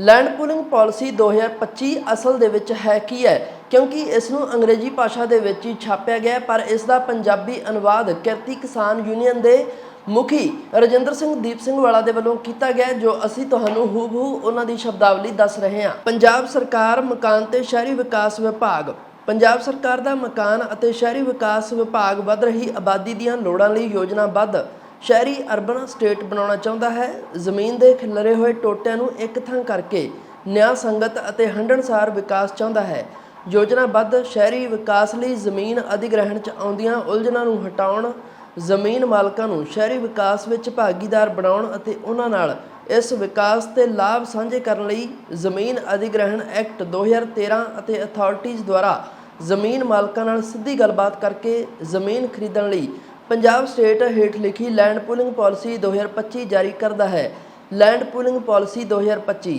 Land pooling policy 2025 ਅਸਲ ਦੇ ਵਿੱਚ ਹੈ ਕੀ ਹੈ? ਕਿਉਂਕਿ ਇਸ ਨੂੰ ਅੰਗਰੇਜ਼ੀ ਭਾਸ਼ਾ ਦੇ ਵਿੱਚ ਹੀ ਛਾਪਿਆ ਗਿਆ ਪਰ ਇਸ ਦਾ ਪੰਜਾਬੀ ਅਨੁਵਾਦ ਕਿਰਤੀ ਕਿਸਾਨ ਯੂਨੀਅਨ ਦੇ ਮੁਖੀ ਰਜਿੰਦਰ ਸਿੰਘ ਦੀਪ ਸਿੰਘ ਵਾਲਾ ਦੇ ਵੱਲੋਂ ਕੀਤਾ ਗਿਆ ਜੋ ਅਸੀਂ ਤੁਹਾਨੂੰ ਹੂਬਹੂ ਉਹਨਾਂ ਦੀ ਸ਼ਬਦਾਵਲੀ ਦੱਸ ਰਹੇ ਹਾਂ। ਪੰਜਾਬ ਸਰਕਾਰ ਮਕਾਨ ਤੇ ਸ਼ਹਿਰੀ ਵਿਕਾਸ ਵਿਭਾਗ। ਪੰਜਾਬ ਸਰਕਾਰ ਦਾ ਮਕਾਨ ਅਤੇ ਸ਼ਹਿਰੀ ਵਿਕਾਸ ਵਿਭਾਗ ਵੱਧ ਰਹੀ ਆਬਾਦੀ ਦੀਆਂ ਲੋੜਾਂ ਲਈ ਯੋਜਨਾਬੱਧ ਸ਼ਹਿਰੀ ਅਰਬਨ ਸਟੇਟ ਬਣਾਉਣਾ ਚਾਹੁੰਦਾ ਹੈ। ਜ਼ਮੀਨ ਦੇ ਖਿਲਰੇ ਹੋਏ ਟੋਟਿਆਂ ਨੂੰ ਇੱਕ ਥਾਂ ਕਰਕੇ ਨਿਆਂ ਸੰਗਤ ਅਤੇ ਹੰਢਣਸਾਰ ਵਿਕਾਸ ਚਾਹੁੰਦਾ ਹੈ। ਯੋਜਨਾਬੱਧ ਸ਼ਹਿਰੀ ਵਿਕਾਸ ਲਈ ਜ਼ਮੀਨ ਅਧਿਗ੍ਰਹਿਣ 'ਚ ਆਉਂਦੀਆਂ ਉਲਝਣਾਂ ਨੂੰ ਹਟਾਉਣ, ਜ਼ਮੀਨ ਮਾਲਕਾਂ ਨੂੰ ਸ਼ਹਿਰੀ ਵਿਕਾਸ ਵਿੱਚ ਭਾਗੀਦਾਰ ਬਣਾਉਣ ਅਤੇ ਉਹਨਾਂ ਨਾਲ ਇਸ ਵਿਕਾਸ ਤੇ ਲਾਭ ਸਾਂਝੇ ਕਰਨ ਲਈ ਜ਼ਮੀਨ ਅਧਿਗ੍ਰਹਿਣ ਐਕਟ 2013 ਅਤੇ ਅਥਾਰਟੀਜ਼ ਦੁਆਰਾ ਜ਼ਮੀਨ ਮਾਲਕਾਂ ਨਾਲ ਸਿੱਧੀ ਗੱਲਬਾਤ ਕਰਕੇ ਜ਼ਮੀਨ ਖਰੀਦਣ ਲਈ ਪੰਜਾਬ ਸਟੇਟ ਹੇਠ ਲਿਖੀ ਲੈਂਡ ਪੂਲਿੰਗ ਪਾਲਿਸੀ 2025 ਜਾਰੀ ਕਰਦਾ ਹੈ। ਲੈਂਡ ਪੂਲਿੰਗ ਪਾਲਿਸੀ 2025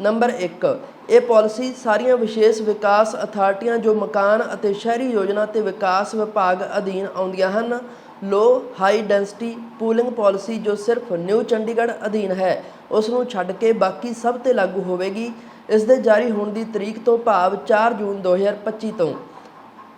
ਨੰਬਰ 1 ਇਹ ਪਾਲਿਸੀ ਸਾਰੀਆਂ ਵਿਸ਼ੇਸ਼ ਵਿਕਾਸ ਅਥਾਰਟੀਆਂ ਜੋ ਮਕਾਨ ਅਤੇ ਸ਼ਹਿਰੀ ਯੋਜਨਾ ਤੇ ਵਿਕਾਸ ਵਿਭਾਗ ਅਧੀਨ ਆਉਂਦੀਆਂ ਹਨ low high density pooling policy ਜੋ ਸਿਰਫ ਨਿਊ ਚੰਡੀਗੜ੍ਹ ਅਧੀਨ ਹੈ ਉਸ ਨੂੰ ਛੱਡ ਕੇ ਬਾਕੀ ਸਭ ਤੇ ਲਾਗੂ ਹੋਵੇਗੀ ਇਸ ਦੇ ਜਾਰੀ ਹੋਣ ਦੀ ਤਰੀਕ ਤੋਂ ਭਾਵ 4 ਜੂਨ 2025 ਤੋਂ।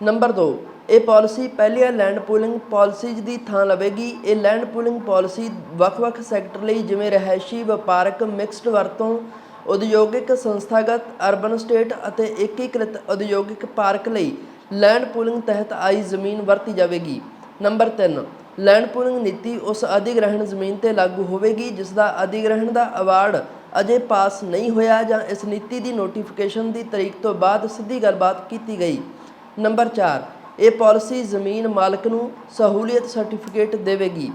ਨੰਬਰ 2 ਇਹ ਪਾਲਿਸੀ ਪਹਿਲੀਆਂ ਲੈਂਡ ਪੂਲਿੰਗ ਪਾਲਿਸੀਜ਼ ਦੀ ਥਾਂ ਲਵੇਗੀ। ਇਹ ਲੈਂਡ ਪੂਲਿੰਗ ਪਾਲਿਸੀ ਵੱਖ-ਵੱਖ ਸੈਕਟਰ ਲਈ ਜਿਵੇਂ ਰਹਿائشੀ ਵਪਾਰਕ, ਮਿਕਸਡ ਵਰਤੋਂ, ਉਦਯੋਗਿਕ, ਸੰਸਥਾਗਤ, ਅਰਬਨ ਸਟੇਟ ਅਤੇ ਏਕੀਕ੍ਰਿਤ ਉਦਯੋਗਿਕ ਪਾਰਕ ਲਈ ਲੈਂਡ ਪੂਲਿੰਗ ਤਹਿਤ ਆਈ ਜ਼ਮੀਨ ਵਰਤੀ ਜਾਵੇਗੀ। ਨੰਬਰ 3 ਲੈਂਡ ਪੂਲਿੰਗ ਨੀਤੀ ਉਸ ਅਧਿਗ੍ਰਹਿਣ ਜ਼ਮੀਨ ਤੇ ਲਾਗੂ ਹੋਵੇਗੀ ਜਿਸ ਦਾ ਅਧਿਗ੍ਰਹਿਣ ਦਾ ਅਵਾਰਡ ਅਜੇ ਪਾਸ ਨਹੀਂ ਹੋਇਆ ਜਾਂ ਇਸ ਨੀਤੀ ਦੀ ਨੋਟੀਫਿਕੇਸ਼ਨ ਦੀ ਤਰੀਕ ਤੋਂ ਬਾਅਦ ਸਿੱਧੀ ਗੱਲਬਾਤ ਕੀਤੀ ਗਈ। ਨੰਬਰ 4 ਇਹ ਪਾਲਿਸੀ ਜ਼ਮੀਨ ਮਾਲਕ ਨੂੰ ਸਹੂਲੀਅਤ ਸਰਟੀਫਿਕੇਟ ਦੇਵੇਗੀ।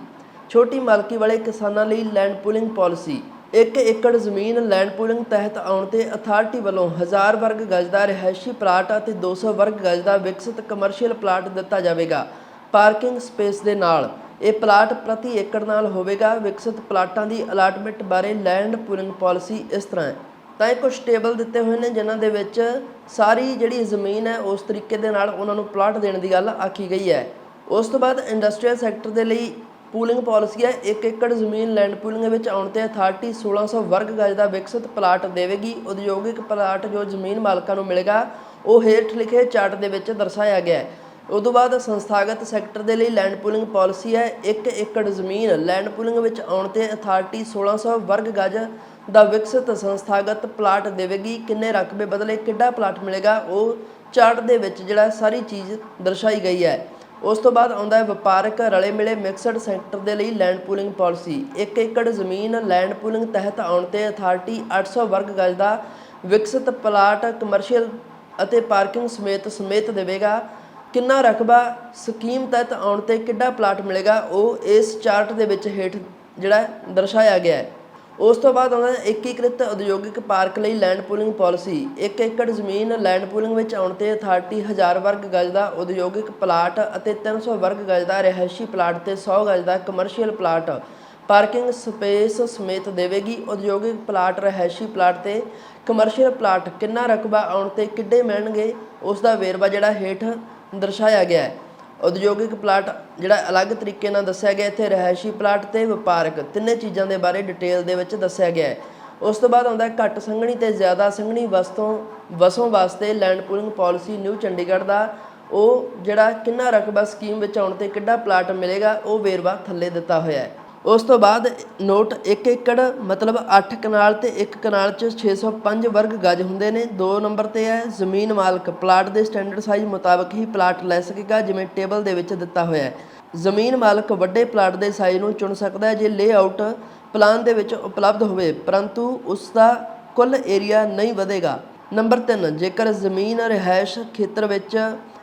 ਛੋਟੀ ਮਾਲਕੀ ਵਾਲੇ ਕਿਸਾਨਾਂ ਲਈ ਲੈਂਡ ਪੂਲਿੰਗ ਪਾਲਿਸੀ। 1 ਏਕੜ ਜ਼ਮੀਨ ਲੈਂਡ ਪੂਲਿੰਗ ਤਹਿਤ ਆਉਣ ਤੇ ਅਥਾਰਟੀ ਵੱਲੋਂ 1000 ਵਰਗ ਗਜ ਦਾ ਰਿਹਾਇਸ਼ੀ ਪਲਾਟ ਅਤੇ 200 ਵਰਗ ਗਜ ਦਾ ਵਿਕਸਿਤ ਕਮਰਸ਼ੀਅਲ ਪਲਾਟ ਦਿੱਤਾ ਜਾਵੇਗਾ। ਪਾਰਕਿੰਗ ਸਪੇਸ ਦੇ ਨਾਲ ਇਹ ਪਲਾਟ ਪ੍ਰਤੀ ਏਕੜ ਨਾਲ ਹੋਵੇਗਾ। ਵਿਕਸਿਤ ਪਲਾਟਾਂ ਦੀ ਅਲਾਟਮੈਂਟ ਬਾਰੇ ਲੈਂਡ ਪੂਲਿੰਗ ਪਾਲਿਸੀ ਇਸ ਤਰ੍ਹਾਂ ਹੈ। ਤਾਂ ਇਹ ਕੁਝ ਟੇਬਲ ਦਿੱਤੇ ਹੋਏ ਨੇ ਜਿਨ੍ਹਾਂ ਦੇ ਵਿੱਚ ਸਾਰੀ ਜਿਹੜੀ ਜ਼ਮੀਨ ਹੈ, ਉਸ ਤਰੀਕੇ ਦੇ ਨਾਲ ਉਹਨਾਂ ਨੂੰ ਪਲਾਟ ਦੇਣ ਦੀ ਗੱਲ ਆਖੀ ਗਈ ਹੈ। ਉਸ ਤੋਂ ਬਾਅਦ ਇੰਡਸਟਰੀਅਲ ਸੈਕਟਰ ਦੇ ਲਈ ਪੂਲਿੰਗ ਪਾਲਿਸੀ ਹੈ। 1 ਏਕੜ ਜ਼ਮੀਨ ਲੈਂਡ ਪੂਲਿੰਗ ਵਿੱਚ ਆਉਣ ਤੇ ਅਥਾਰਟੀ 1600 ਵਰਗ ਗਜ ਦਾ ਵਿਕਸਿਤ ਪਲਾਟ ਦੇਵੇਗੀ। ਉਦਯੋਗਿਕ ਪਲਾਟ ਜੋ ਜ਼ਮੀਨ ਮਾਲਕਾਂ ਨੂੰ ਮਿਲੇਗਾ, ਉਹ ਹੇਠ ਲਿਖੇ ਚਾਰਟ ਦੇ ਵਿੱਚ ਦਰਸਾਇਆ ਗਿਆ ਹੈ। ਉਦੋਂ ਬਾਅਦ ਸੰਸਥਾਗਤ ਸੈਕਟਰ ਦੇ ਲਈ ਲੈਂਡ ਪੂਲਿੰਗ ਪਾਲਿਸੀ ਹੈ। 1 ਏਕੜ ਜ਼ਮੀਨ ਲੈਂਡ ਪੂਲਿੰਗ ਵਿੱਚ ਆਉਣ ਤੇ ਅਥਾਰਟੀ 1600 ਵਰਗ ਗਜ ਦਾ ਵਿਕਸਿਤ ਸੰਸਥਾਗਤ ਪਲਾਟ ਦੇਵੇਗੀ। ਕਿੰਨੇ ਰਕਬੇ ਬਦਲੇ ਕਿੱਡਾ ਪਲਾਟ ਮਿਲੇਗਾ, ਉਹ ਚਾਰਟ ਦੇ ਵਿੱਚ ਜਿਹੜਾ ਸਾਰੀ ਚੀਜ਼ ਦਰਸਾਈ ਗਈ ਹੈ। ਉਸ ਤੋਂ ਬਾਅਦ ਆਉਂਦਾ ਹੈ ਵਪਾਰਕ ਰਲੇ ਮਿਲੇ ਮਿਕਸਡ ਸੈਕਟਰ ਦੇ ਲਈ ਲੈਂਡ ਪੂਲਿੰਗ ਪਾਲਿਸੀ। 1 ਏਕੜ ਜ਼ਮੀਨ ਲੈਂਡ ਪੂਲਿੰਗ ਤਹਿਤ ਆਉਣ ਤੇ ਅਥਾਰਟੀ 800 ਵਰਗ ਗਜ ਦਾ ਵਿਕਸਿਤ ਪਲਾਟ, ਕਮਰਸ਼ੀਅਲ ਅਤੇ ਪਾਰਕਿੰਗ ਸਮੇਤ ਸਮੇਤ ਦੇਵੇਗਾ। ਕਿੰਨਾ ਰਕਬਾ ਸਕੀਮ ਤਹਿਤ ਆਉਣ ਤੇ ਕਿੱਡਾ ਪਲਾਟ ਮਿਲੇਗਾ, ਉਹ ਇਸ ਚਾਰਟ ਦੇ ਵਿੱਚ ਹੇਠ ਜਿਹੜਾ ਦਰਸਾਇਆ ਗਿਆ ਹੈ। ਉਸ ਤੋਂ ਬਾਅਦ ਆਉਂਦਾ ਹੈ ਏਕੀਕ੍ਰਿਤ ਉਦਯੋਗਿਕ ਪਾਰਕ ਲਈ ਲੈਂਡ ਪੂਲਿੰਗ ਪਾਲਿਸੀ। 1 ਏਕੜ ਜ਼ਮੀਨ ਲੈਂਡ ਪੂਲਿੰਗ ਵਿੱਚ ਆਉਣ ਤੇ ਅਥਾਰਟੀ 1000 ਵਰਗ ਗਜ ਦਾ ਉਦਯੋਗਿਕ ਪਲਾਟ ਅਤੇ 300 ਵਰਗ ਗਜ ਦਾ ਰਿਹਾਇਸ਼ੀ ਪਲਾਟ ਤੇ 100 ਗਜ ਦਾ ਕਮਰਸ਼ੀਅਲ ਪਲਾਟ। ਪਾਰਕਿੰਗ ਸਪੇਸ ਸਮੇਤ ਦੇਵੇਗੀ ਉਦਯੋਗਿਕ ਪਲਾਟ, ਰਿਹਾਇਸ਼ੀ ਪਲਾਟ ਤੇ ਕਮਰਸ਼ੀਅਲ ਪਲਾਟ। ਕਿੰਨਾ ਰਕਬਾ ਆਉਣ ਤੇ ਕਿੱਡੇ ਮਿਲਣਗੇ, ਉਸ ਦਾ ਵੇਰਵਾ ਜਿਹੜਾ ਹੇਠ ਦਰਸਾਇਆ ਗਿਆ ਹੈ। ਉਦਯੋਗਿਕ ਪਲਾਟ ਜਿਹੜਾ ਅਲੱਗ ਤਰੀਕੇ ਨਾਲ ਦੱਸਿਆ ਗਿਆ, ਇੱਥੇ ਰਹਿائشੀ ਪਲਾਟ ਤੇ ਵਪਾਰਕ ਤਿੰਨੇ ਚੀਜ਼ਾਂ ਦੇ ਬਾਰੇ ਡਿਟੇਲ ਦੇ ਵਿੱਚ ਦੱਸਿਆ ਗਿਆ ਹੈ। ਉਸ ਤੋਂ ਬਾਅਦ ਆਉਂਦਾ ਘੱਟ ਸੰਘਣੀ ਤੇ ਜ਼ਿਆਦਾ ਸੰਘਣੀ ਵਸਤੋਂ, ਵਸੋਂ ਵਾਸਤੇ land pooling policy new Chandigarh ਦਾ। ਉਹ ਜਿਹੜਾ ਕਿੰਨਾ ਰਕਬਾ ਸਕੀਮ ਵਿੱਚ ਆਉਣ ਤੇ ਕਿੱਡਾ ਪਲਾਟ ਮਿਲੇਗਾ, ਉਹ ਵੇਰਵਾ ਥੱਲੇ ਦਿੱਤਾ ਹੋਇਆ ਹੈ। ਉਸ ਤੋਂ ਬਾਅਦ ਨੋਟ 1 ਏਕੜ, ਮਤਲਬ 8 ਕਨਾਲ ਤੇ 1 ਕਨਾਲ ਚ 605 ਵਰਗ ਗਜ ਹੁੰਦੇ ਨੇ। 2 ਨੰਬਰ ਤੇ ਹੈ, ਜ਼ਮੀਨ ਮਾਲਕ ਪਲਾਟ ਦੇ ਸਟੈਂਡਰਡ ਸਾਈਜ਼ ਮੁਤਾਬਕ ਹੀ ਪਲਾਟ ਲੈ ਸਕੇਗਾ, ਜਿਵੇਂ ਟੇਬਲ ਦੇ ਵਿੱਚ ਦਿੱਤਾ ਹੋਇਆ ਹੈ। ਜ਼ਮੀਨ ਮਾਲਕ ਵੱਡੇ ਪਲਾਟ ਦੇ ਸਾਈਜ਼ ਨੂੰ ਚੁਣ ਸਕਦਾ ਹੈ, ਜੇ ਲੇਆਊਟ ਪਲਾਨ ਦੇ ਵਿੱਚ ਉਪਲਬਧ ਹੋਵੇ, ਪਰੰਤੂ ਉਸ ਦਾ ਕੁੱਲ ਏਰੀਆ ਨਹੀਂ ਵਧੇਗਾ। ਨੰਬਰ 3 ਜੇਕਰ ਜ਼ਮੀਨ, ਰਿਹਾਇਸ਼ ਖੇਤਰ ਵਿੱਚ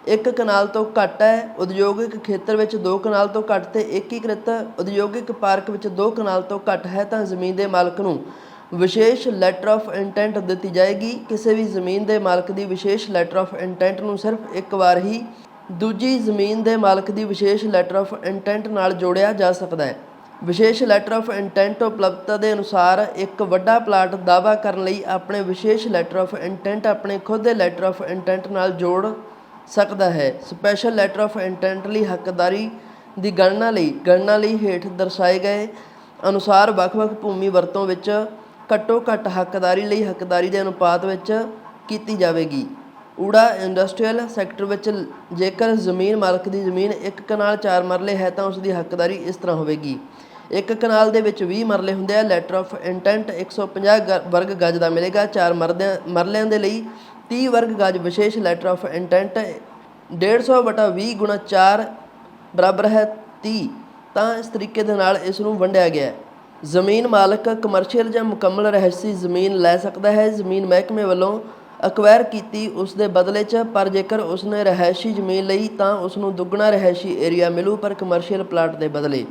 ਇੱਕ ਕਨਾਲ ਤੋਂ ਘੱਟ ਹੈ, ਉਦਯੋਗਿਕ ਖੇਤਰ ਵਿੱਚ ਦੋ ਕਨਾਲ ਤੋਂ ਘੱਟ ਤੇ ਏਕੀਕ੍ਰਿਤ ਉਦਯੋਗਿਕ ਪਾਰਕ ਵਿੱਚ ਦੋ ਕਨਾਲ ਤੋਂ ਘੱਟ ਹੈ ਤਾਂ ਜ਼ਮੀਨ ਦੇ ਮਾਲਕ ਨੂੰ ਵਿਸ਼ੇਸ਼ ਲੈਟਰ ਆਫ ਇੰਟੈਂਟ ਦਿੱਤੀ ਜਾਏਗੀ। ਕਿਸੇ ਵੀ ਜ਼ਮੀਨ ਦੇ ਮਾਲਕ ਦੀ ਵਿਸ਼ੇਸ਼ ਲੈਟਰ ਆਫ ਇੰਟੈਂਟ ਨੂੰ ਸਿਰਫ ਇੱਕ ਵਾਰ ਹੀ ਦੂਜੀ ਜ਼ਮੀਨ ਦੇ ਮਾਲਕ ਦੀ ਵਿਸ਼ੇਸ਼ ਲੈਟਰ ਆਫ ਇੰਟੈਂਟ ਨਾਲ ਜੋੜਿਆ ਜਾ ਸਕਦਾ ਹੈ। ਵਿਸ਼ੇਸ਼ ਲੈਟਰ ਆਫ ਇੰਟੈਂਟ ਉਪਲਬਧਤਾ ਦੇ ਅਨੁਸਾਰ ਇੱਕ ਵੱਡਾ ਪਲਾਟ ਦਾਅਵਾ ਕਰਨ ਲਈ ਆਪਣੇ ਵਿਸ਼ੇਸ਼ ਲੈਟਰ ਆਫ ਇੰਟੈਂਟ ਆਪਣੇ ਖੁਦ ਦੇ ਲੈਟਰ ਆਫ ਇੰਟੈਂਟ ਨਾਲ ਜੋੜ ਸਕਦਾ ਹੈ। ਸਪੈਸ਼ਲ ਲੈਟਰ ਆਫ ਇੰਟੈਂਟ ਲਈ ਹੱਕਦਾਰੀ ਦੀ ਗਣਨਾ ਲਈ ਗਣਨਾ ਲਈ ਹੇਠ ਦਰਸਾਏ ਗਏ ਅਨੁਸਾਰ ਵੱਖ-ਵੱਖ ਭੂਮੀ ਵਰਤੋਂ ਵਿੱਚ ਘੱਟੋ ਘੱਟ ਹੱਕਦਾਰੀ ਲਈ ਹੱਕਦਾਰੀ ਦੇ ਅਨੁਪਾਤ ਵਿੱਚ ਕੀਤੀ ਜਾਵੇਗੀ। ਊੜਾ ਇੰਡਸਟਰੀਅਲ ਸੈਕਟਰ ਵਿੱਚ ਜੇਕਰ ਜ਼ਮੀਨ ਮਾਲਕ ਦੀ ਜ਼ਮੀਨ ਇੱਕ ਕਨਾਲ 4 ਮਰਲੇ ਹੈ ਤਾਂ ਉਸ ਦੀ ਹੱਕਦਾਰੀ ਇਸ ਤਰ੍ਹਾਂ ਹੋਵੇਗੀ। ਇੱਕ ਕਨਾਲ ਦੇ ਵਿੱਚ 20 ਮਰਲੇ ਹੁੰਦੇ ਆ। ਲੈਟਰ ਆਫ ਇੰਟੈਂਟ 150 ਗ- ਵਰਗ ਗਜ ਦਾ ਮਿਲੇਗਾ। ਚਾਰ ਮਰਦਿਆਂ, ਮਰਲਿਆਂ ਦੇ ਲਈ टी वर्ग गाज विशेष लेटर ऑफ इंटेंट 150 ਬਟਾ 20 ਗੁਣਾ 4 ਬਰਾਬਰ ਹੈ 30 ਤਾਂ ਇਸ ਤਰੀਕੇ ਦੇ ਨਾਲ ਇਸ ਨੂੰ ਵੰਡਿਆ ਗਿਆ ਹੈ। ਜ਼ਮੀਨ ਮਾਲਕ ਕਮਰਸ਼ੀਅਲ ਜਾਂ ਮੁਕੰਮਲ ਰਹਿਸੀ ਜ਼ਮੀਨ ਲੈ ਸਕਦਾ ਹੈ। ਜ਼ਮੀਨ ਮਹਿਕਮੇ ਵੱਲੋਂ ਅਕਵਾਇਰ ਕੀਤੀ ਉਸ ਦੇ ਬਦਲੇ 'ਚ, ਪਰ ਜੇਕਰ ਉਸ ਨੇ ਰਹਿائشੀ ਜ਼ਮੀਨ ਲਈ ਤਾਂ ਉਸ ਨੂੰ ਦੁੱਗਣਾ ਰਹਿائشੀ ਏਰੀਆ ਮਿਲੂ ਪਰ ਕਮਰਸ਼ੀਅਲ ਪਲਾਟ ਦੇ ਬਦਲੇ।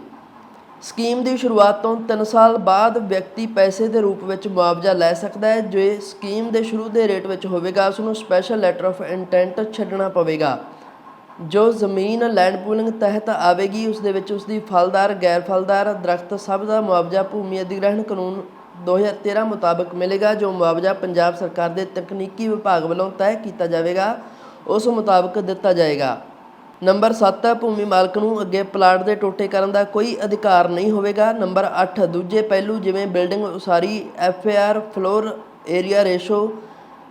ਸਕੀਮ ਦੀ ਸ਼ੁਰੂਆਤ ਤੋਂ 3 ਸਾਲ ਬਾਅਦ ਵਿਅਕਤੀ ਪੈਸੇ ਦੇ ਰੂਪ ਵਿੱਚ ਮੁਆਵਜ਼ਾ ਲੈ ਸਕਦਾ ਹੈ। ਜੇ ਸਕੀਮ ਦੇ ਸ਼ੁਰੂ ਦੇ ਰੇਟ ਵਿੱਚ ਹੋਵੇਗਾ, ਉਸ ਨੂੰ ਸਪੈਸ਼ਲ ਲੈਟਰ ਆਫ ਇੰਟੈਂਟ ਛੱਡਣਾ ਪਵੇਗਾ। ਜੋ ਜ਼ਮੀਨ ਲੈਂਡ ਪੂਲਿੰਗ ਤਹਿਤ ਆਵੇਗੀ, ਉਸ ਦੇ ਵਿੱਚ ਉਸ ਦੀ ਫਲਦਾਰ ਗੈਰ ਫਲਦਾਰ ਦਰਖਤ ਸਭ ਦਾ ਮੁਆਵਜ਼ਾ ਭੂਮੀ ਅਧਿਗ੍ਰਹਿਣ ਕਾਨੂੰਨ 2013 ਮੁਤਾਬਕ ਮਿਲੇਗਾ, ਜੋ ਮੁਆਵਜ਼ਾ ਪੰਜਾਬ ਸਰਕਾਰ ਦੇ ਤਕਨੀਕੀ ਵਿਭਾਗ ਵੱਲੋਂ ਤੈਅ ਕੀਤਾ ਜਾਵੇਗਾ, ਉਸ ਮੁਤਾਬਕ ਦਿੱਤਾ ਜਾਏਗਾ। ਨੰਬਰ 7 ਹੈ, ਭੂਮੀ ਮਾਲਕ ਨੂੰ ਅੱਗੇ ਪਲਾਟ ਦੇ ਟੋਟੇ ਕਰਨ ਦਾ ਕੋਈ ਅਧਿਕਾਰ ਨਹੀਂ ਹੋਵੇਗਾ। ਨੰਬਰ 8 ਦੂਜੇ ਪਹਿਲੂ ਜਿਵੇਂ ਬਿਲਡਿੰਗ ਉਸਾਰੀ, FAR, floor area ratio,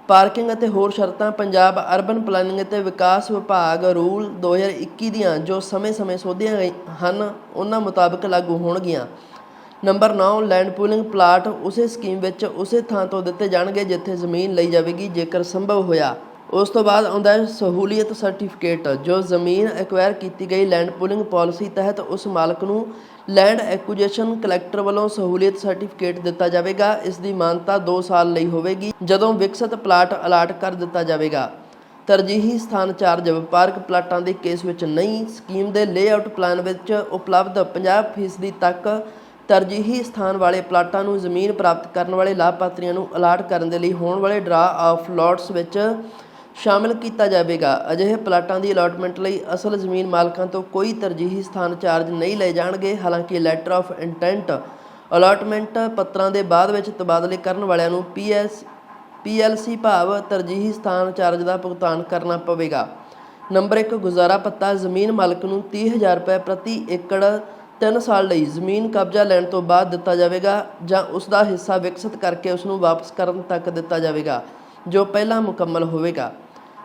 parking ਅਤੇ ਹੋਰ ਸ਼ਰਤਾਂ, ਪੰਜਾਬ ਅਰਬਨ ਪਲੈਨਿੰਗ ਅਤੇ ਵਿਕਾਸ ਵਿਭਾਗ ਰੂਲ 2021 ਦੀਆਂ ਜੋ ਸਮੇਂ-ਸਮੇਂ ਸੋਧੀਆਂ ਗਈ ਹਨ, ਉਹਨਾਂ ਮੁਤਾਬਕ ਲਾਗੂ ਹੋਣਗੀਆਂ। ਨੰਬਰ 9 ਲੈਂਡ ਪੂਲਿੰਗ ਪਲਾਟ ਉਸੇ ਸਕੀਮ ਵਿੱਚ ਉਸੇ ਥਾਂ ਤੋਂ ਦਿੱਤੇ ਜਾਣਗੇ ਜਿੱਥੇ ਜ਼ਮੀਨ ਲਈ ਜਾਵੇਗੀ ਜੇਕਰ ਸੰਭਵ ਹੋਇਆ। ਉਸ ਤੋਂ ਬਾਅਦ ਆਉਂਦਾ ਹੈ ਸਹੂਲੀਅਤ ਸਰਟੀਫਿਕੇਟ, ਜੋ ਜ਼ਮੀਨ ਐਕਵਾਇਰ ਕੀਤੀ ਗਈ ਲੈਂਡ ਪੂਲਿੰਗ ਪਾਲਿਸੀ ਤਹਿਤ ਉਸ ਮਾਲਕ ਨੂੰ ਲੈਂਡ ਐਕੁਜੀਸ਼ਨ ਕਲੈਕਟਰ ਵੱਲੋਂ ਸਹੂਲੀਅਤ ਸਰਟੀਫਿਕੇਟ ਦਿੱਤਾ ਜਾਵੇਗਾ। ਇਸ ਦੀ ਮਾਨਤਾ 2 ਸਾਲ ਲਈ ਹੋਵੇਗੀ, ਜਦੋਂ ਵਿਕਸਿਤ ਪਲਾਟ ਅਲਾਟ ਕਰ ਦਿੱਤਾ ਜਾਵੇਗਾ। ਤਰਜੀਹੀ ਸਥਾਨ ਚਾਰਜ ਵਪਾਰਕ ਪਲਾਟਾਂ ਦੇ ਕੇਸ ਵਿੱਚ ਨਹੀਂ ਸਕੀਮ ਦੇ ਲੇਆਊਟ ਪਲਾਨ ਵਿੱਚ ਉਪਲਬਧ 50% ਤੱਕ ਤਰਜੀਹੀ ਸਥਾਨ ਵਾਲੇ ਪਲਾਟਾਂ ਨੂੰ ਜ਼ਮੀਨ ਪ੍ਰਾਪਤ ਕਰਨ ਵਾਲੇ ਲਾਭਪਾਤਰੀਆਂ ਨੂੰ ਅਲਾਟ ਕਰਨ ਦੇ ਲਈ ਹੋਣ ਵਾਲੇ ਡਰਾ ਆਫ ਲੋਟਸ ਵਿੱਚ ਸ਼ਾਮਿਲ ਕੀਤਾ ਜਾਵੇਗਾ। ਅਜਿਹੇ ਪਲਾਟਾਂ ਦੀ ਅਲਾਟਮੈਂਟ ਲਈ ਅਸਲ ਜ਼ਮੀਨ ਮਾਲਕਾਂ ਤੋਂ ਕੋਈ ਤਰਜੀਹੀ ਸਥਾਨ ਚਾਰਜ ਨਹੀਂ ਲਏ ਜਾਣਗੇ। ਹਾਲਾਂਕਿ ਲੈਟਰ ਆਫ ਇੰਟੈਂਟ ਅਲਾਟਮੈਂਟ ਪੱਤਰਾਂ ਦੇ ਬਾਅਦ ਵਿੱਚ ਤਬਾਦਲੇ ਕਰਨ ਵਾਲਿਆਂ ਨੂੰ ਪੀਐਸ ਪੀਐਲਸੀ ਭਾਵ ਤਰਜੀਹੀ ਸਥਾਨ ਚਾਰਜ ਦਾ ਭੁਗਤਾਨ ਕਰਨਾ ਪਵੇਗਾ। ਨੰਬਰ 1 ਗੁਜ਼ਾਰਾ ਪੱਤਾ, ਜ਼ਮੀਨ ਮਾਲਕ ਨੂੰ 30000 ਰੁਪਏ ਪ੍ਰਤੀ ਏਕੜ 3 ਸਾਲ ਲਈ ਜ਼ਮੀਨ ਕਬਜ਼ਾ ਲੈਣ ਤੋਂ ਬਾਅਦ ਦਿੱਤਾ ਜਾਵੇਗਾ ਜਾਂ ਉਸ ਦਾ ਹਿੱਸਾ ਵਿਕਸਿਤ ਕਰਕੇ ਉਸ ਨੂੰ ਵਾਪਸ ਕਰਨ ਤੱਕ ਦਿੱਤਾ ਜਾਵੇਗਾ, ਜੋ ਪਹਿਲਾਂ ਮੁਕੰਮਲ ਹੋਵੇਗਾ।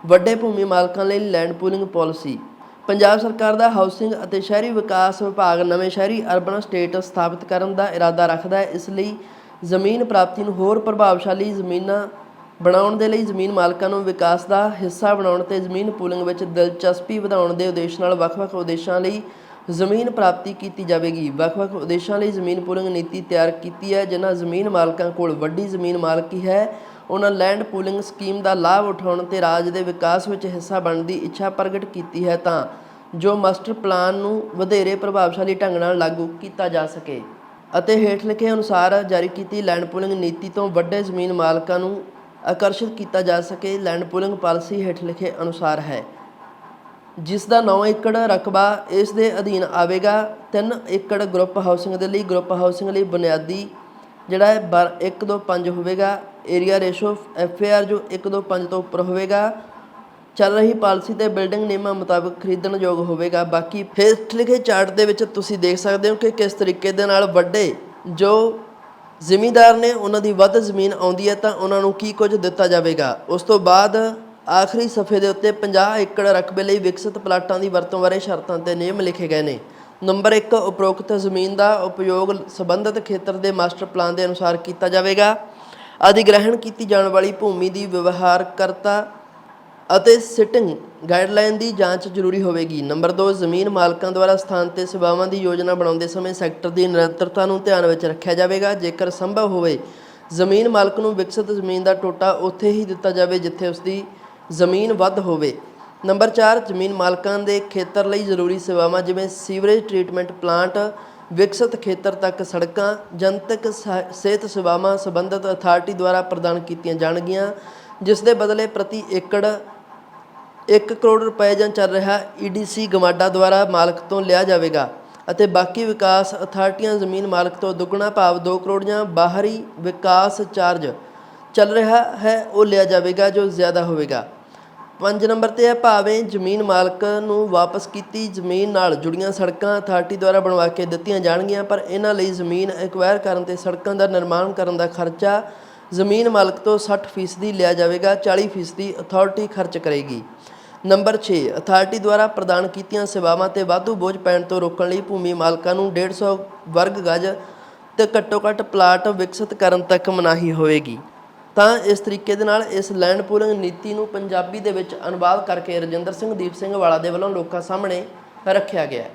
ਵੱਡੇ ਭੂਮੀ ਮਾਲਕਾਂ ਲਈ ਲੈਂਡ ਪੂਲਿੰਗ ਪਾਲਿਸੀ। ਪੰਜਾਬ ਸਰਕਾਰ ਦਾ ਹਾਊਸਿੰਗ ਅਤੇ ਸ਼ਹਿਰੀ ਵਿਕਾਸ ਵਿਭਾਗ ਨਵੇਂ ਸ਼ਹਿਰੀ ਅਰਬਨ ਸਟੇਟ ਸਥਾਪਿਤ ਕਰਨ ਦਾ ਇਰਾਦਾ ਰੱਖਦਾ ਹੈ। ਇਸ ਲਈ ਜ਼ਮੀਨ ਪ੍ਰਾਪਤੀ ਨੂੰ ਹੋਰ ਪ੍ਰਭਾਵਸ਼ਾਲੀ ਜ਼ਮੀਨਾਂ ਬਣਾਉਣ ਦੇ ਲਈ ਜ਼ਮੀਨ ਮਾਲਕਾਂ ਨੂੰ ਵਿਕਾਸ ਦਾ ਹਿੱਸਾ ਬਣਾਉਣ ਤੇ ਜ਼ਮੀਨ ਪੂਲਿੰਗ ਵਿੱਚ ਦਿਲਚਸਪੀ ਵਧਾਉਣ ਦੇ ਉਦੇਸ਼ ਨਾਲ ਵੱਖ-ਵੱਖ ਉਦੇਸ਼ਾਂ ਲਈ ਜ਼ਮੀਨ ਪ੍ਰਾਪਤੀ ਕੀਤੀ ਜਾਵੇਗੀ। ਵੱਖ-ਵੱਖ ਉਦੇਸ਼ਾਂ ਲਈ ਜ਼ਮੀਨ ਪੂਲਿੰਗ ਨੀਤੀ ਤਿਆਰ ਕੀਤੀ ਹੈ, ਜਿਨ੍ਹਾਂ ਜ਼ਮੀਨ ਮਾਲਕਾਂ ਕੋਲ ਵੱਡੀ ਜ਼ਮੀਨ ਮਾਲਕੀ ਹੈ। ਉਹਨਾਂ ਲੈਂਡ ਪੂਲਿੰਗ ਸਕੀਮ ਦਾ ਲਾਭ ਉਠਾਉਣ ਤੇ ਰਾਜ ਦੇ ਵਿਕਾਸ ਵਿੱਚ ਹਿੱਸਾ ਬਣਨ ਦੀ ਇੱਛਾ ਪ੍ਰਗਟ ਕੀਤੀ ਹੈ ਤਾਂ ਜੋ ਮਾਸਟਰ ਪਲਾਨ ਨੂੰ ਵਧੇਰੇ ਪ੍ਰਭਾਵਸ਼ਾਲੀ ਢੰਗ ਨਾਲ ਲਾਗੂ ਕੀਤਾ ਜਾ ਸਕੇ। ਅਤੇ ਹੇਠ ਲਿਖੇ ਅਨੁਸਾਰ ਜਾਰੀ ਕੀਤੀ ਲੈਂਡ ਪੂਲਿੰਗ ਨੀਤੀ ਤੋਂ ਵੱਡੇ ਜ਼ਮੀਨ ਮਾਲਕਾਂ ਨੂੰ ਆਕਰਸ਼ਿਤ ਕੀਤਾ ਜਾ ਸਕੇ, ਲੈਂਡ ਪੂਲਿੰਗ ਪਾਲਿਸੀ ਹੇਠ ਲਿਖੇ ਅਨੁਸਾਰ ਹੈ। ਜਿਸ ਦਾ 9 ਏਕੜ ਰਕਬਾ ਇਸ ਦੇ ਅਧੀਨ ਆਵੇਗਾ 3 ਏਕੜ ਗਰੁੱਪ ਹਾਊਸਿੰਗ ਦੇ ਲਈ। ਗਰੁੱਪ ਹਾਊਸਿੰਗ ਲਈ ਬੁਨਿਆਦੀ ਜਿਹੜਾ ਹੈ 1 2 5 ਹੋਵੇਗਾ। ਏਰੀਆ ਰੇਸ਼ੋ ਐਫਏਆਰ ਜੋ 1 2 5 ਤੋਂ ਉੱਪਰ ਹੋਵੇਗਾ। ਚੱਲ ਰਹੀ ਪਾਲਿਸੀ ਤੇ ਬਿਲਡਿੰਗ ਨਿਯਮਾਂ ਮੁਤਾਬਕ ਖਰੀਦਣ ਯੋਗ ਹੋਵੇਗਾ। ਬਾਕੀ ਹੇਠ ਲਿਖੇ ਚਾਰਟ ਦੇ ਵਿੱਚ ਤੁਸੀਂ ਦੇਖ ਸਕਦੇ ਹੋ ਕਿ ਕਿਸ ਤਰੀਕੇ ਦੇ ਨਾਲ ਵੱਡੇ ਜੋ ਜ਼ਿਮੀਂਦਾਰ ਨੇ ਉਹਨਾਂ ਦੀ ਵੱਧ ਜ਼ਮੀਨ ਆਉਂਦੀ ਹੈ ਤਾਂ ਉਹਨਾਂ ਨੂੰ ਕੀ ਕੁਝ ਦਿੱਤਾ ਜਾਵੇਗਾ। ਉਸ ਤੋਂ ਬਾਅਦ ਆਖਰੀ ਸਫੇ ਦੇ ਉੱਤੇ 50 ਏਕੜ ਰਕਬੇ ਲਈ ਵਿਕਸਿਤ ਪਲਾਟਾਂ ਦੀ ਵਰਤੋਂ ਬਾਰੇ ਸ਼ਰਤਾਂ ਤੇ ਨਿਯਮ ਲਿਖੇ ਗਏ ਨੇ। ਨੰਬਰ 1 ਉਪਰੋਕਤ ਜ਼ਮੀਨ ਦਾ ਉਪਯੋਗ ਸੰਬੰਧਿਤ ਖੇਤਰ ਦੇ ਮਾਸਟਰ ਪਲਾਨ ਦੇ ਅਨੁਸਾਰ ਕੀਤਾ ਜਾਵੇਗਾ। ਅਧਿਗ੍ਰਹਿਣ ਕੀਤੀ ਜਾਣ ਵਾਲੀ ਭੂਮੀ ਦੀ ਵਿਵਹਾਰਕਰਤਾ ਅਤੇ ਸਿਟਿੰਗ ਗਾਈਡਲਾਈਨ ਦੀ ਜਾਂਚ ਜ਼ਰੂਰੀ ਹੋਵੇਗੀ। ਨੰਬਰ 2 ਜ਼ਮੀਨ ਮਾਲਕਾਂ ਦੁਆਰਾ ਸਥਾਨ ਤੇ ਸੇਵਾਵਾਂ ਦੀ ਯੋਜਨਾ ਬਣਾਉਂਦੇ ਸਮੇਂ ਸੈਕਟਰ ਦੀ ਨਿਰੰਤਰਤਾ ਨੂੰ ਧਿਆਨ ਵਿੱਚ ਰੱਖਿਆ ਜਾਵੇਗਾ। ਜੇਕਰ ਸੰਭਵ ਹੋਵੇ, ਜ਼ਮੀਨ ਮਾਲਕ ਨੂੰ ਵਿਕਸਿਤ ਜ਼ਮੀਨ ਦਾ ਟੋਟਾ ਉੱਥੇ ਹੀ ਦਿੱਤਾ ਜਾਵੇ ਜਿੱਥੇ ਉਸ ਦੀ ਜ਼ਮੀਨ ਵੱਧ ਹੋਵੇ। ਨੰਬਰ 4 ਜ਼ਮੀਨ ਮਾਲਕਾਂ ਦੇ ਖੇਤਰ ਲਈ ਜ਼ਰੂਰੀ ਸੇਵਾਵਾਂ ਜਿਵੇਂ ਸੀਵਰੇਜ ਟ੍ਰੀਟਮੈਂਟ ਪਲਾਂਟ ਵਿਕਸਿਤ ਖੇਤਰ ਤੱਕ ਸੜਕਾਂ, ਜਨਤਕ ਸਹ- ਸਿਹਤ ਸੇਵਾਵਾਂ ਸੰਬੰਧਿਤ ਅਥਾਰਟੀ ਦੁਆਰਾ ਪ੍ਰਦਾਨ ਕੀਤੀਆਂ ਜਾਣਗੀਆਂ, ਜਿਸ ਦੇ ਬਦਲੇ ਪ੍ਰਤੀ ਏਕੜ 1 ਕਰੋੜ ਰੁਪਏ ਜਾਂ ਚੱਲ ਰਿਹਾ ਈਡੀਸੀ ਗਮਾਡਾ ਦੁਆਰਾ ਮਾਲਕ ਤੋਂ ਲਿਆ ਜਾਵੇਗਾ ਅਤੇ ਬਾਕੀ ਵਿਕਾਸ ਅਥਾਰਟੀਆਂ ਜ਼ਮੀਨ ਮਾਲਕ ਤੋਂ ਦੁੱਗਣਾ ਭਾਵ 2 ਕਰੋੜ ਜਾਂ ਬਾਹਰੀ ਵਿਕਾਸ ਚਾਰਜ ਚੱਲ ਰਿਹਾ ਹੈ, ਉਹ ਲਿਆ ਜਾਵੇਗਾ ਜੋ ਜ਼ਿਆਦਾ ਹੋਵੇਗਾ। ਪੰਜ ਨੰਬਰ ਤੇ ਹੈ, ਭਾਵੇਂ ਜ਼ਮੀਨ ਮਾਲਕ ਨੂੰ ਵਾਪਸ ਕੀਤੀ ਜ਼ਮੀਨ ਨਾਲ ਜੁੜੀਆਂ ਸੜਕਾਂ ਅਥਾਰਟੀ ਦੁਆਰਾ ਬਣਵਾ ਕੇ ਦਿੱਤੀਆਂ ਜਾਣਗੀਆਂ, ਪਰ ਇਹਨਾਂ ਲਈ ਜ਼ਮੀਨ ਐਕਵਾਇਰ ਕਰਨ ਤੇ ਸੜਕਾਂ ਦਾ ਨਿਰਮਾਣ ਕਰਨ ਦਾ ਖਰਚਾ ਜ਼ਮੀਨ ਮਾਲਕ ਤੋਂ 60% ਲਿਆ ਜਾਵੇਗਾ 40% ਅਥਾਰਟੀ ਖਰਚ ਕਰੇਗੀ। ਨੰਬਰ 6 ਅਥਾਰਟੀ ਦੁਆਰਾ ਪ੍ਰਦਾਨ ਕੀਤੀਆਂ ਸੇਵਾਵਾਂ ਤੇ ਵਾਧੂ ਬੋਝ ਪੈਣ ਤੋਂ ਰੋਕਣ ਲਈ ਭੂਮੀ ਮਾਲਕਾਂ ਨੂੰ 150 ਵਰਗ ਗਜ ਤੇ ਘੱਟੋ ਘੱਟ ਪਲਾਟ ਵਿਕਸਿਤ ਕਰਨ ਤੱਕ ਮਨਾਹੀ ਹੋਵੇਗੀ। ਤਾਂ ਇਸ ਤਰੀਕੇ ਦੇ ਨਾਲ ਇਸ ਲੈਂਡ ਪੂਲਿੰਗ ਨੀਤੀ ਨੂੰ ਪੰਜਾਬੀ ਦੇ ਵਿੱਚ ਅਨੁਵਾਦ ਕਰਕੇ ਰਜਿੰਦਰ ਸਿੰਘ ਦੀਪ ਸਿੰਘ ਵਾਲਾ ਦੇ ਵੱਲੋਂ ਲੋਕਾਂ ਸਾਹਮਣੇ ਰੱਖਿਆ ਗਿਆ